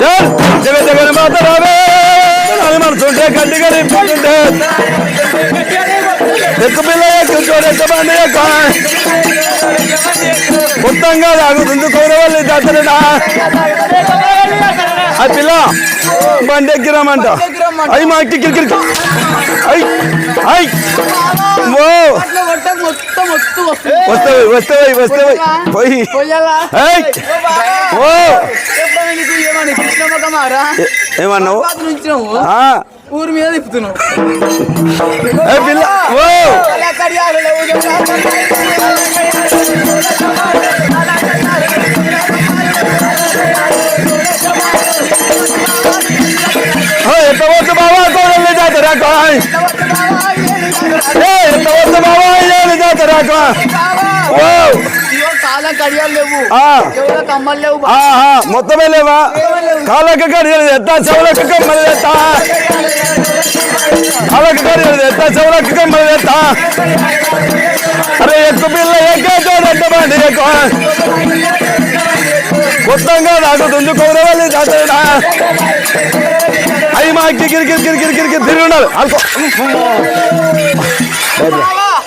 జగన్ మాత రావే. మనసుంటే పిల్ల ఎక్కు ఎక్కు బండి ఎక్క మొత్తంగా తాగుతుంది కౌరవల్లి దాతలేదా ఆ పిల్ల బండి ఎక్కిరామంట అయి మా కిరికిరి. అయి అయి ఓ. మొత్తం మొత్తం వస్తుంది వస్తాయి వస్తాయి వస్తాయి పోయి ఏమన్నావు ఊరి మీద తిప్పుతున్నావు. ఏ పిల్ల. కాళ్ళ కడియాలు లేవు ఆ. చెవుల కమ్మలు లేవు ఆహా మొత్తమే లేవా కాళ్ళకి కడియలు ఎత్తా చెవులకు కమ్మలు ఎత్తా కాళ్ళకి కడియలు ఎత్తా చెవులకు కమ్మలు ఎత్తా అరే ఎక్కు పిల్ల ఎక్కేటోడంటే బండి ఎక్కువ కొత్తగా తాగుతుంది కౌరవల్లి జాతర అయి మా కిరికిరి కిరికిరి కిరికిరి తిరిగి ఉన్నారు అనుకో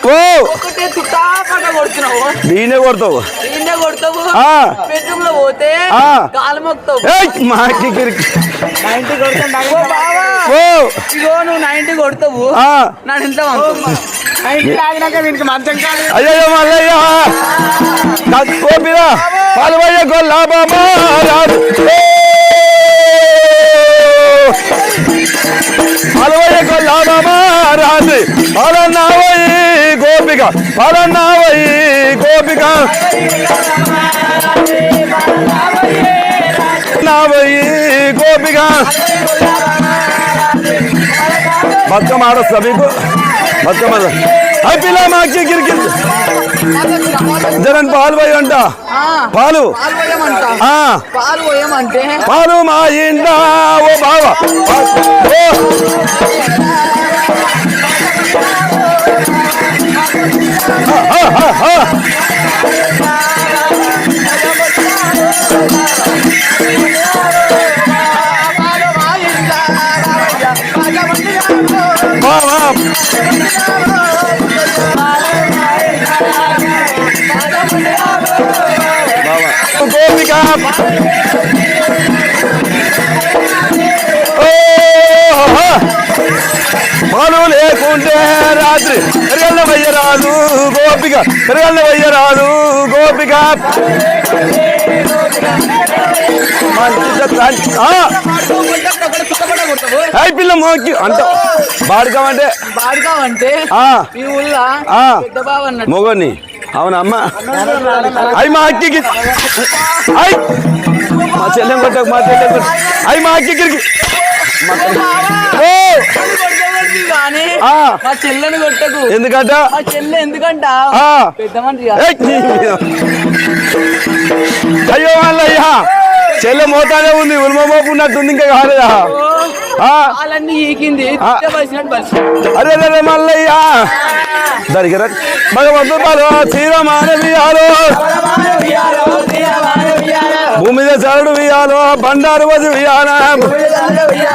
ఓ ఒకటే చుట్టాపట కొడుతున్నావు దీనే కొడతావు దీన్నే కొడతావు? ఆ. బెడ్రూమ్లో పోతే ఆ. కాలు మొక్తావు ఏయ్ మా కిరికిరి నైన్టీ కొడతావు బావా. ఓ. ఇగో నువ్వు నైన్టీ కొడతావు. ఆ. నన్ను ఎంత నైన్టీ తాగినాక వీనికి మంచం కాదు. అయ్యో మల్లయ్య. కోపిరా పాల్వయ్య గొల్ల బాబా. రాదు గోపిక పాలన్నావయి గోపిక. నావయి గోపిక. ఆడొస్తా మీకు. బతుకమ్మ అయి పిల్ల మాకి కిరికిరి. జరన్ పాలు పోయి అంట పాలు. పాలు పోయమంట. ఆ. పాలు పోయమంటే? పాలు మా ఇంట ఓ బావ. ఓ ఆ, పాలు లేకుంటే రాత్రి. పెరగల్ల వయ్యరాదు గోపిక పెరగల్ల వయ్యరాదు గోపిక! హై పిల్ల మోకి అంట. ఈ ఊళ్ళో ఆ. పెద్ద బావ అన్నట్టు. మొగని అవునా అమ్మ? అయి మా అక్కికి. అయి! మా చెల్లెం కొట్టకు మా చెల్లెం కొట్ట. అయి మా అక్కికి ఓ కొట్టకూడదు కానీ ఆ. మా చెల్లెని కొట్టకు. ఎందుకంట? మా చెల్లె ఎందుకంట. పెద్ద మనిషి. అయ్యో వాళ్ళయ్యా చెల్లె మోతానే ఉంది. ఉల్మమోపు ఉన్నట్టుంది ఇంకా కాలేదా? అరే అరే మల్లయ్యా దగ్గర భగవంతు బలో శ్రీరమానవియాలో భూమి మీద చరుడు వియాలో బండారు వది వియాలా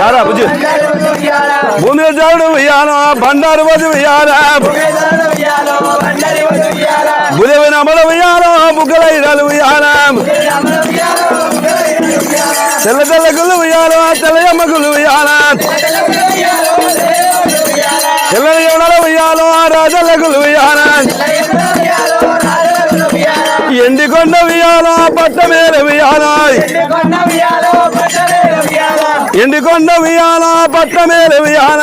దారా బుజ్జి. భూమి మీద చరుడు వియాలో బండారు వది వియాలా బుధవి నమల వియాలో బుగ్గల ఇరలు వియాలా తెల్ల తెల్ల గుళ్ళు వియాలో తెల్లయమ్మ గుళ్ళు వియాలా తెల్లని యోనల వియాలో రాజల గుళ్ళు వియాలా కొండ వియాలా పట్ట మేల వియాలా. ఎండికొండ వియాల పట్నమేల వియాల.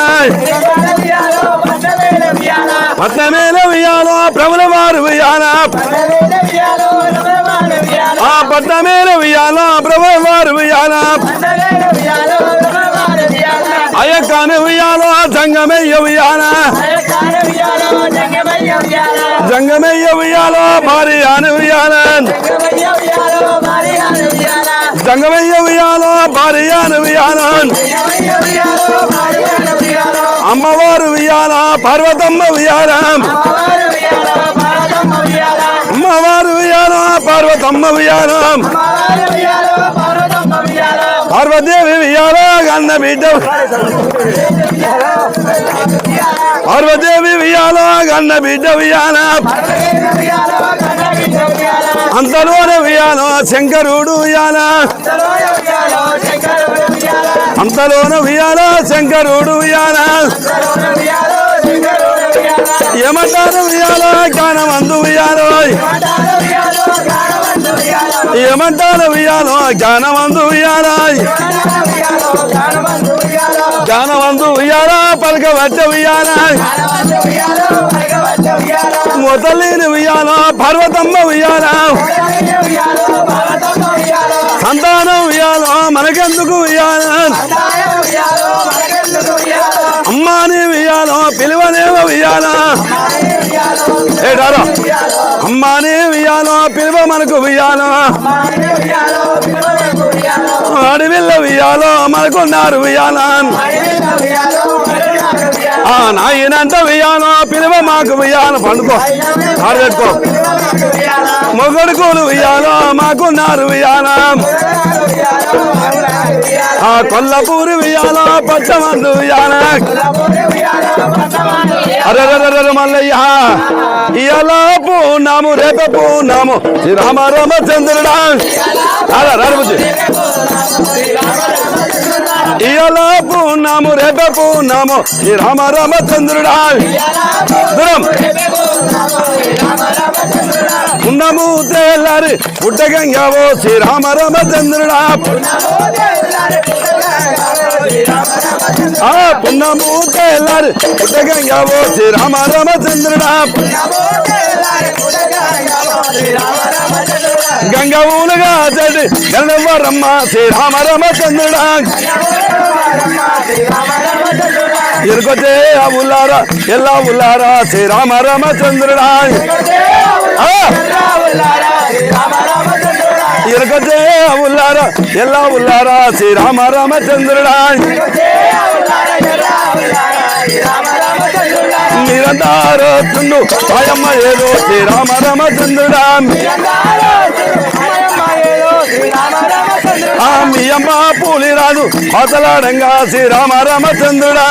పట్నమేల వియాలా ప్రభుల వారు వియాలా. ఆ పట్నమేల వియాలా ప్రభుల వారు వియాలా. అయ్యకాని వియాలా జంగమయ్య వియాలా. జంగమయ్య భారీ అని ఉయ్యాల. జంగమయ్య ఉయ్యాల భారీ అని ఉయ్యాల. అమ్మవారు ఉయ్యాల పర్వతమ్మ ఉయ్యాల. అమ్మవారు ఉయ్యాల పర్వతమ్మ ఉయ్యాల. పార్వదేవి ఉయ్యాల గన్న బిడ్డ పార్వదేవి వియాల గన్న బిడ్డ వియాల. అంతలోనే వియాల శంకరుడు వియాల. అంతలోన వియాల శంకరుడు వియాల. ఏమంటారు వియాల జ్ఞానమందు వియాలో. ఏమంటారు వియాలో జ్ఞానమందు వియాల. జానవంతు ఉయ్యాలా పలక వచ్చ వియాల మొదలేని ఉయ్యాలా పర్వతమ్మ ఉయ్యాలా. సంతానం ఉయ్యాలా మనకెందుకు ఉయ్యాలా. అమ్మాని ఉయ్యాల పిలువనేవ వియాల ఏడారా అమ్మాని ఉయ్యాల పిలువ మనకు ఉయ్యాలా. అడవిల్ల వియాలో మనకున్నారు వియాల ఆ నాయనంట వియాల పిలువ మాకు వియాల పండుకో. ఆడబెట్టుకో మొగడుకోలు వియాలో మాకున్నారు వియాల ఆ కొల్లపూరి వియాల పచ్చమందు వియాల అరే మల్లయ్య ఇయాల ఉన్నాము రేపపు ఉన్నాము శ్రీరామ రామచంద్రుడా రారా రాబుద్ది ఇయాల పూనాము రేపే పూనాము శ్రీరామ రామచంద్రుడా దూరం. పున్నము తేలారి పుట్టగంగావో శ్రీరామ రామచంద్రుడా. ఆ పున్నము తేలారి పుట్టగంగావో శ్రీరామ రామచంద్రుడా గంగ చెడి గంగవరమ్మ శ్రీరామ రామచంద్రుడా ఇరుకొచ్చే ఆ ఉల్లారా ఎల్లా ఉల్లారా శ్రీరామ రామచంద్రుడా ఆ! ఇరుకొచ్చే ఉల్లారా ఎలా ఉల్లారా శ్రీరామ రామచంద్రుడా నిరంతరతుండు స్వయమ్మ ఏదో శ్రీరామ రామచంద్రుడా ఆ మీ అమ్మ పూలిరాజు రాదు శ్రీ శ్రీరామ రామచంద్రుడా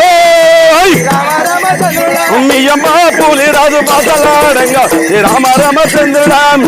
ఓ உண்மையம்மா புலிராது பாசலாடங்க. ராம ராம செந்திராம்